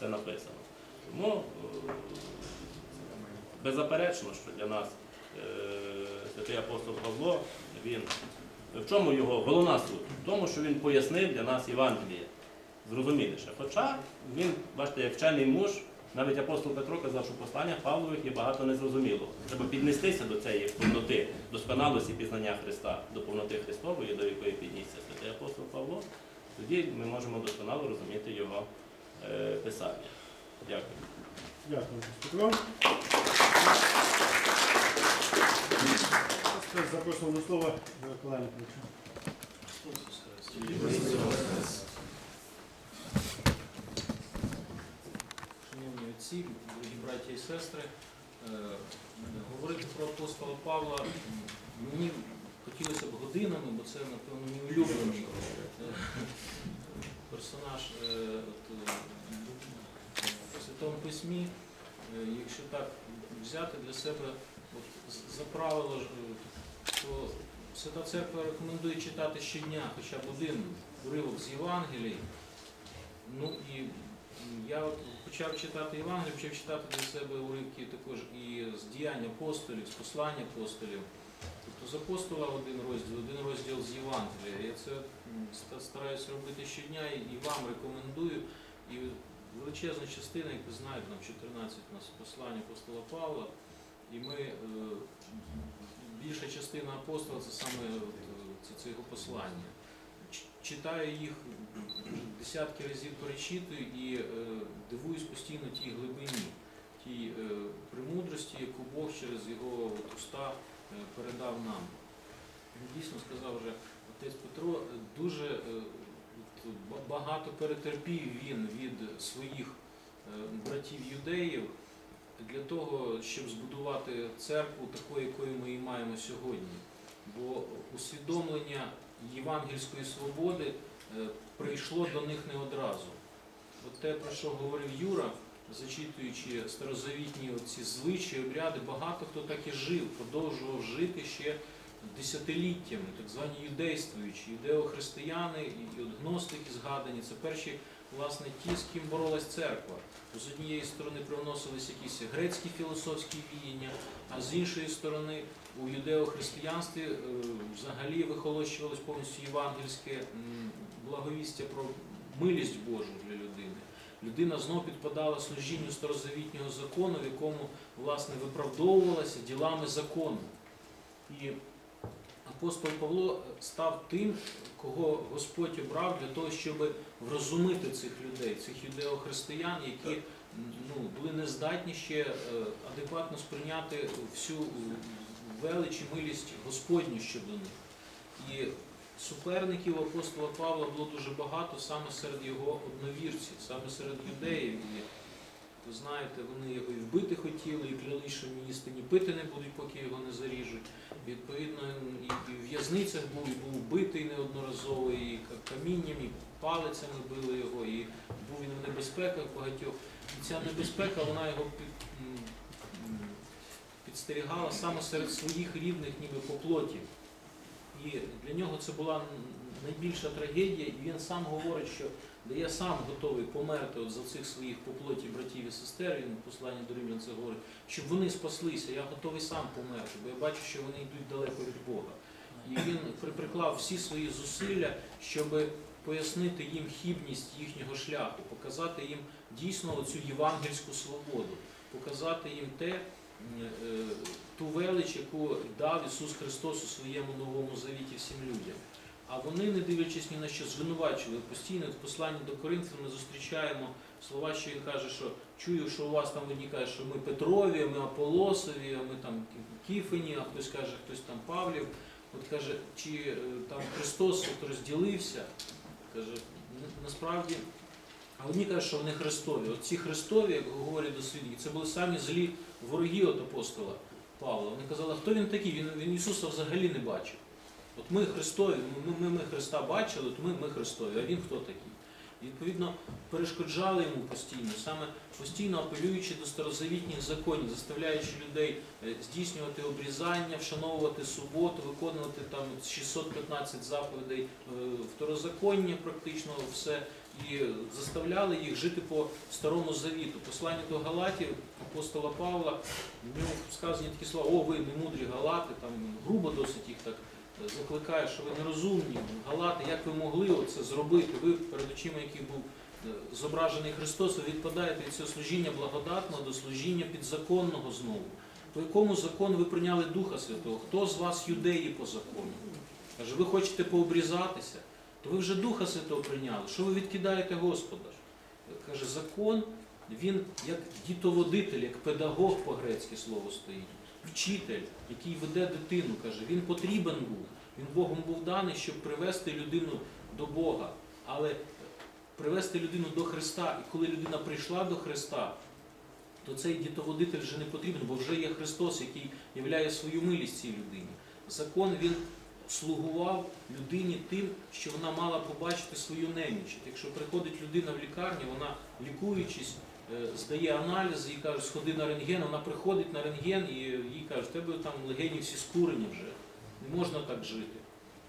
це написано. Тому е, беззаперечно, що для нас е, святий апостол Павло, він в чому його головна суть? В тому, що він пояснив для нас Євангеліє зрозуміліше. Хоча він, бачите, як вчений муж, навіть апостол Петро казав, що в посланнях Павлових є багато незрозумілого. Треба піднестися до цієї повноти, досконалості пізнання Христа, до повноти Христової, до якої піднісся святий апостол Павло. Тоді ми можемо досконало розуміти його писання. Дякую. Дякую, Петро. Запрошуємо до слова Миколая. Шановні отці, дорогі браті і сестри, е, говорити про апостола Павла мені хотілося б годинами, бо це, напевно, мій улюблений е, персонаж е, от, е, Святому Письмі. Е, Якщо так взяти для себе от, за правило, е, то Свята Церква рекомендує читати щодня хоча б один уривок з Євангелії. Ну і я от почав читати Євангелію, почав читати для себе уривки також і з діянь апостолів, з послань апостолів. Тобто з апостола один розділ, один розділ з Євангелія. Я це стараюся робити щодня і вам рекомендую. І величезна частина, як ви знаєте, нам 14 у нас послань апостола Павла. І ми, е, більша частина апостола це саме е, це, це його послання. Читаю їх десятки разів перечитую і е, дивуюсь постійно тій глибині, тій премудрості, яку Бог через його уста передав нам. Він Дійсно сказав вже отець Петро, е, дуже е, багато перетерпів він від своїх е, братів юдеїв для того, щоб збудувати церкву такою, якою ми її маємо сьогодні. Бо усвідомлення євангельської свободи е, прийшло до них не одразу. От те, про що говорив Юра, зачитуючи старозавітні ці звичаї, обряди, багато хто так і жив, продовжував жити ще десятиліттями, так звані юдействуючі, юдеохристияни і гностики згадані. Це перші, власне, ті, з ким боролась церква. З однієї сторони привносились якісь грецькі філософські віяння, а з іншої сторони у юдеохристиянстві е, взагалі вихолощувалось повністю євангельське благовістя про милість Божу для людини. Людина знов підпадала служінню старозавітнього закону, в якому власне виправдовувалася ділами закону. І апостол Павло став тим, кого Господь обрав для того, щоб врозумити цих людей, цих юдеохристиян, які ну, були не здатні ще е, адекватно сприйняти всю велич і милість Господню щодо них. І суперників апостола Павла було дуже багато саме серед його одновірців, саме серед юдеїв. І ви знаєте, вони його і вбити хотіли, і кляли, що міністи ні пити не будуть, поки його не заріжуть. Відповідно, і, і в в'язницях був, і був вбитий неодноразово, і камінням, і палицями били його, і був він в небезпеках багатьох. І ця небезпека, вона його під, підстерігала саме серед своїх рідних, ніби по плоті. І для нього це була найбільша трагедія, і він сам говорить, що де я сам готовий померти от за цих своїх по плоті братів і сестер, він в посланні до Римлян це говорить, щоб вони спаслися, я готовий сам померти, бо я бачу, що вони йдуть далеко від Бога. І він приклав всі свої зусилля, щоб пояснити їм хібність їхнього шляху, показати їм дійсно цю євангельську свободу, показати їм те, е, ту велич, яку дав Ісус Христос у своєму новому завіті всім людям. А вони, не дивлячись ні на що, звинувачували постійно. В посланні до Коринфян ми зустрічаємо слова, що він каже, що чую, що у вас там одні кажуть, що ми Петрові, ми Аполосові, ми там Кіфені, а хтось каже, хтось там Павлів. От каже, чи е, там Христос от розділився, каже, насправді, а одні кажуть, що вони Христові. От ці Христові, як говорять дослідники, це були самі злі вороги от апостола Павла. Вони казали, хто він такий? Він, він Ісуса взагалі не бачив. От ми Христові, ми, ми, ми Христа бачили, от ми, ми Христові, а він хто такий? І, відповідно, перешкоджали йому постійно, саме постійно апелюючи до старозавітніх законів, заставляючи людей е, здійснювати обрізання, вшановувати суботу, виконувати там 615 заповідей е, второзаконня, практично все. І заставляли їх жити по старому завіту. Послання до Галатів апостола Павла, в ньому сказані такі слова, о, ви немудрі Галати, там грубо досить їх так е, закликає, що ви нерозумні, Галати, як ви могли це зробити? Ви перед очима, яких був е, зображений Христос, ви відпадаєте від цього служіння благодатного до служіння підзаконного знову. По якому закону ви прийняли Духа Святого? Хто з вас юдеї по закону? Каже, ви хочете пообрізатися, то ви вже Духа Святого прийняли. Що ви відкидаєте Господа? Каже, закон, він як дітоводитель, як педагог по-грецьки слово стоїть, вчитель, який веде дитину, каже, він потрібен був. Він Богом був даний, щоб привести людину до Бога. Але привести людину до Христа. І коли людина прийшла до Христа, то цей дітоводитель вже не потрібен, бо вже є Христос, який являє свою милість цій людині. Закон він слугував людині тим, що вона мала побачити свою неміч. Якщо приходить людина в лікарню, вона лікуючись, е, здає аналізи і каже, сходи на рентген, вона приходить на рентген і їй кажуть, тебе там легені всі скурені вже, не можна так жити.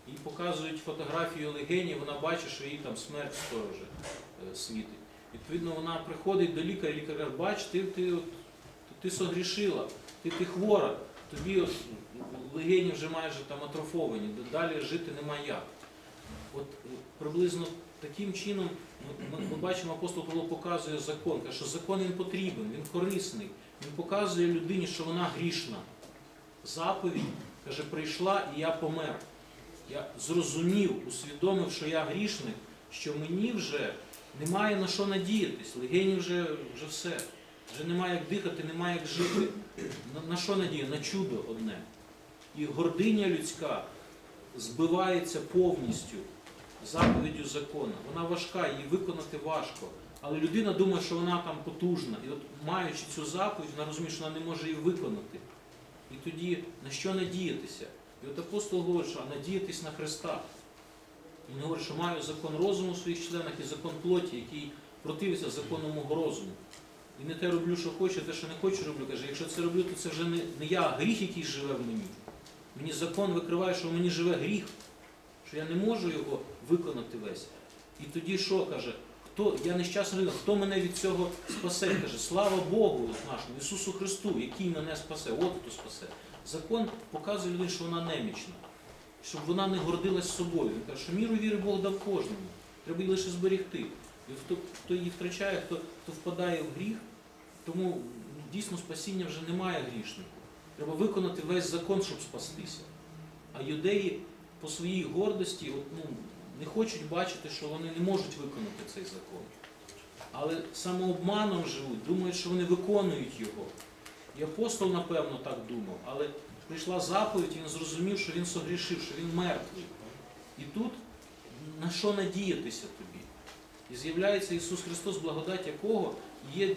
Їй показують фотографію легенів, вона бачить, що їй там смерть скоро вже е, світить. Відповідно, вона приходить до лікаря, лікар каже, бач, ти, ти, от, ти согрішила, ти, ти хвора, тобі от, легені вже майже там атрофовані, далі жити нема як. От е, приблизно таким чином ми, ми бачимо, апостол Павло показує закон, каже, що закон він потрібен, він корисний, він показує людині, що вона грішна. Заповідь, каже, прийшла і я помер. Я зрозумів, усвідомив, що я грішник, що мені вже немає на що надіятись. Легені вже, вже все. Вже немає як дихати, немає як жити. На, на що надія? На чудо одне. І гординя людська збивається повністю заповіддю закону. Вона важка, її виконати важко. Але людина думає, що вона там потужна. І от маючи цю заповідь, вона розуміє, що вона не може її виконати. І тоді на що надіятися? І от апостол говорить, що надіятись на Христа. Він говорить, що маю закон розуму в своїх членах і закон плоті, який противиться закону мого розуму. І не те роблю, що хочу, а те, що не хочу, роблю. Каже, якщо це роблю, то це вже не, я, а гріх, який живе в мені. Мені закон викриває, що в мені живе гріх, що я не можу його виконати весь. І тоді що каже? Хто, я нещасний, хто мене від цього спасе? Каже, слава Богу нашому, Ісусу Христу, який мене спасе, от хто спасе. Закон показує людині, що вона немічна, щоб вона не гордилась собою. Він каже, що міру віри Бог дав кожному. Треба її лише зберегти. І хто, хто її втрачає, хто, хто впадає в гріх, тому дійсно спасіння вже немає грішнику. Треба виконати весь закон, щоб спастися. А юдеї по своїй гордості от, ну, не хочуть бачити, що вони не можуть виконати цей закон. Але самообманом живуть, думають, що вони виконують його. І апостол, напевно, так думав, але прийшла заповідь, і він зрозумів, що він согрішив, що він мертвий. І тут на що надіятися тобі? І з'являється Ісус Христос, благодать якого є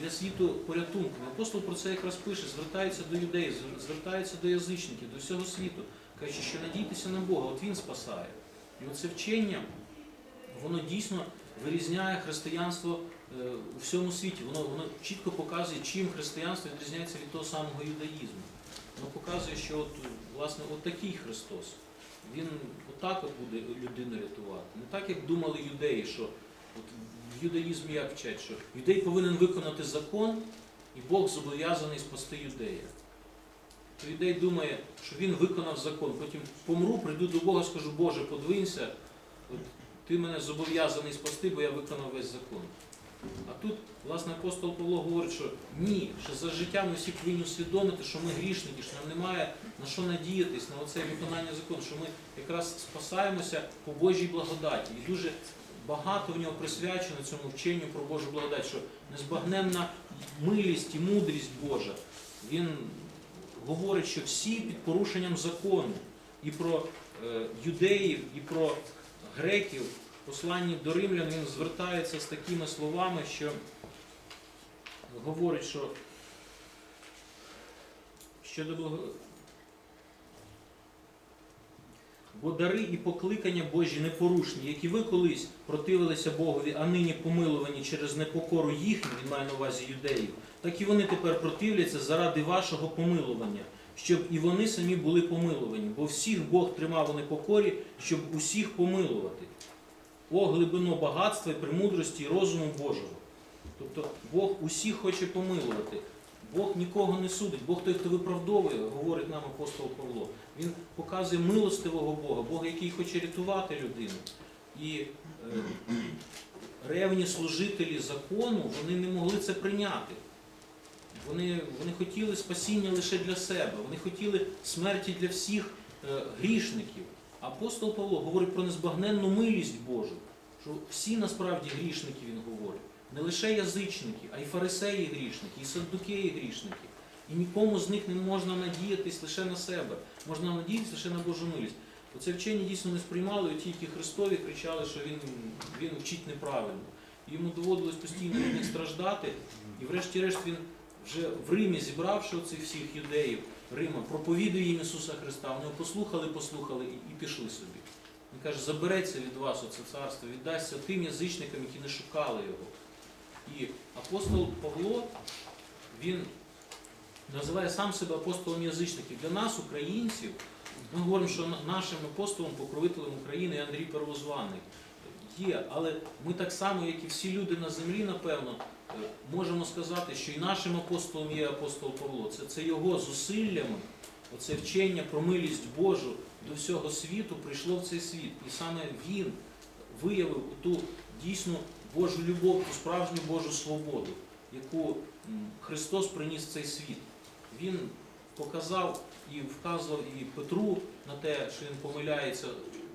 для світу порятунком. Апостол про це якраз пише, звертається до людей, звертається до язичників, до всього світу. Каже, що надійтеся на Бога, от Він спасає. І оце вчення, воно дійсно вирізняє християнство е, у всьому світі. Воно, воно чітко показує, чим християнство відрізняється від того самого юдаїзму. Воно показує, що от, власне от такий Христос. Він отак от буде людину рятувати. Не так, як думали юдеї, що в юдаїзмі як вчать, що юдей повинен виконати закон, і Бог зобов'язаний спасти юдея. То юдей думає, що він виконав закон, потім помру, прийду до Бога, скажу, Боже, подвинься, от, ти мене зобов'язаний спасти, бо я виконав весь закон. А тут, власне, апостол Павло говорить, що ні, що за життя ми всі повинні усвідомити, що ми грішники, що нам немає на що надіятись, на оце виконання закону, що ми якраз спасаємося по Божій благодаті. І дуже багато в нього присвячено цьому вченню про Божу благодать, що незбагненна милість і мудрість Божа. Він говорить, що всі під порушенням закону і про е, юдеїв, і про греків, посланні до римлян він звертається з такими словами, що говорить, що щодо благо... Бо дари і покликання Божі непорушні, які ви колись противилися Богові, а нині помилувані через непокору їхню, він має на увазі юдеїв, так і вони тепер противляться заради вашого помилування, щоб і вони самі були помилувані. Бо всіх Бог тримав у непокорі, щоб усіх помилувати. О глибино багатства і премудрості і розуму Божого. Тобто Бог усіх хоче помилувати. Бог нікого не судить. Бог той, хто виправдовує, говорить нам апостол Павло. Він показує милостивого Бога, Бога, який хоче рятувати людину. І е, ревні служителі закону вони не могли це прийняти. Вони, вони хотіли спасіння лише для себе, вони хотіли смерті для всіх е, грішників. Апостол Павло говорить про незбагненну милість Божу, що всі насправді грішники він говорить. Не лише язичники, а й фарисеї грішники, і саддукеї грішники. І нікому з них не можна надіятись лише на себе, можна надіятися лише на Божу милість. Оце вчення дійсно не сприймали, от тільки Христові кричали, що він, він вчить неправильно. Йому доводилось постійно від них страждати, і врешті-решт він вже в Римі, зібравши оцих всіх юдеїв Рима, проповідує їм Ісуса Христа. Вони його послухали, послухали і, і пішли собі. Він каже, забереться від вас оце царство, віддасться тим язичникам, які не шукали його. І апостол Павло, він називає сам себе апостолом язичників. Для нас, українців, ми говоримо, що нашим апостолом, покровителем України Андрій Первозваний. Є, але ми так само, як і всі люди на землі, напевно, е, можемо сказати, що і нашим апостолом є апостол Павло. Це, це його зусиллями, оце вчення про милість Божу до всього світу прийшло в цей світ. І саме він виявив ту дійсну Божу любов, справжню Божу свободу, яку Христос приніс в цей світ. Він показав і вказував і Петру на те, що він помиляється,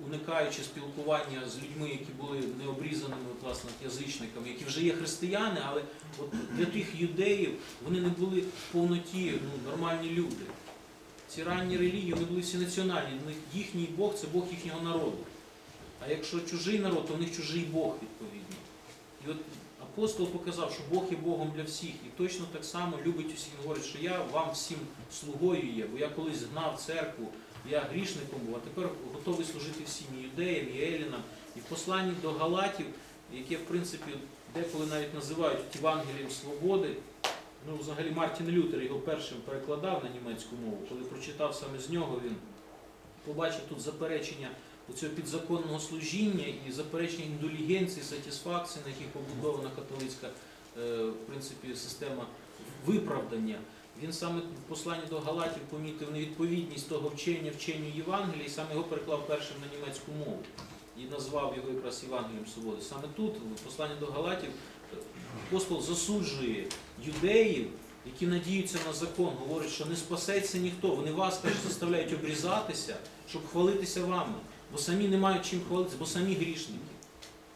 уникаючи спілкування з людьми, які були необрізаними власне язичниками, які вже є християни, але от для тих юдеїв вони не були в повноті ну, нормальні люди. Ці ранні релігії вони були всі національні. їхній Бог це Бог їхнього народу. А якщо чужий народ, то в них чужий Бог відповідно. І от апостол показав, що Бог є Богом для всіх. І точно так само любить усіх. Говорить, що я вам всім слугою є, бо я колись гнав церкву, я грішником був, а тепер готовий служити всім юдеям, і елінам. І в посланні до Галатів, яке, в принципі, деколи навіть називають Євангелієм свободи, ну, взагалі Мартін Лютер його першим перекладав на німецьку мову. Коли прочитав саме з нього, він побачив тут заперечення цього підзаконного служіння і заперечення індулігенції, сатисфакції, на яких побудована католицька е, в принципі, система виправдання. Він саме в посланні до Галатів помітив невідповідність того вчення вченню Євангелія, і саме його переклав першим на німецьку мову і назвав його якраз Євангелієм свободи. Саме тут, в посланні до Галатів, апостол засуджує юдеїв, які надіються на закон, говорить, що не спасеться ніхто. Вони вас каже, заставляють обрізатися, щоб хвалитися вами, бо самі не мають чим хвалитися, бо самі грішники.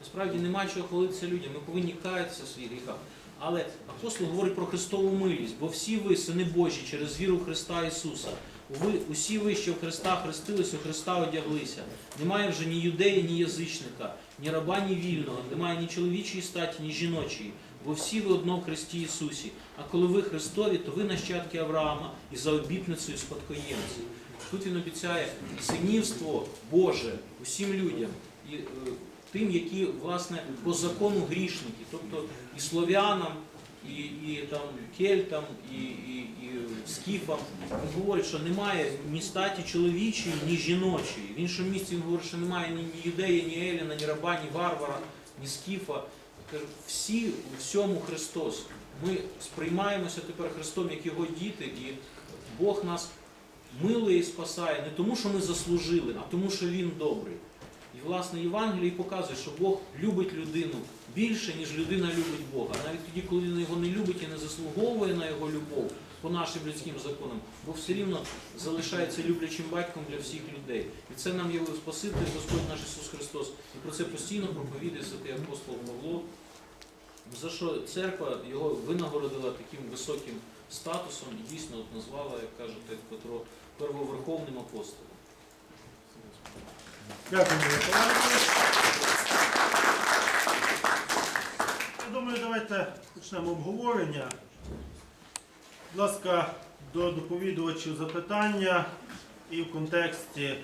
Насправді немає чого хвалитися людям. Ми повинні каятися в своїх гріхах. Але апостол говорить про Христову милість, бо всі ви, сини Божі, через віру Христа Ісуса. Ви, усі ви, що в Христа хрестились, у Христа одяглися. Немає вже ні юдея, ні язичника, ні раба, ні вільного, немає ні чоловічої статі, ні жіночої, бо всі ви одно в Христі Ісусі. А коли ви Христові, то ви нащадки Авраама і за обітницею спадкоємці. Тут він обіцяє синівство Боже усім людям. І, е, тим, які власне по закону грішники, тобто і слов'янам, і, і там кельтам, і, і, і скіфам. Він говорить, що немає ні статі чоловічої, ні жіночої. В іншому місці він говорить, що немає ні, ні юдея, ні Еліна, ні раба, ні варвара, ні скіфа. Всі у всьому Христос. Ми сприймаємося тепер Христом як його діти, і Бог нас милує і спасає не тому, що ми заслужили, а тому, що Він добрий. І власне Євангелій показує, що Бог любить людину більше, ніж людина любить Бога. Навіть тоді, коли він його не любить і не заслуговує на його любов по нашим людським законам, Бог все рівно залишається люблячим батьком для всіх людей. І це нам явив Спаситель, Господь наш Ісус Христос. І про це постійно проповідує святий апостол Павло. За що церква його винагородила таким високим статусом і дійсно от назвала, як каже Петро, первоверховним апостолом. Дякую, Миколаївна. Я думаю, давайте почнемо обговорення. Будь ласка, до доповідувачів запитання і в контексті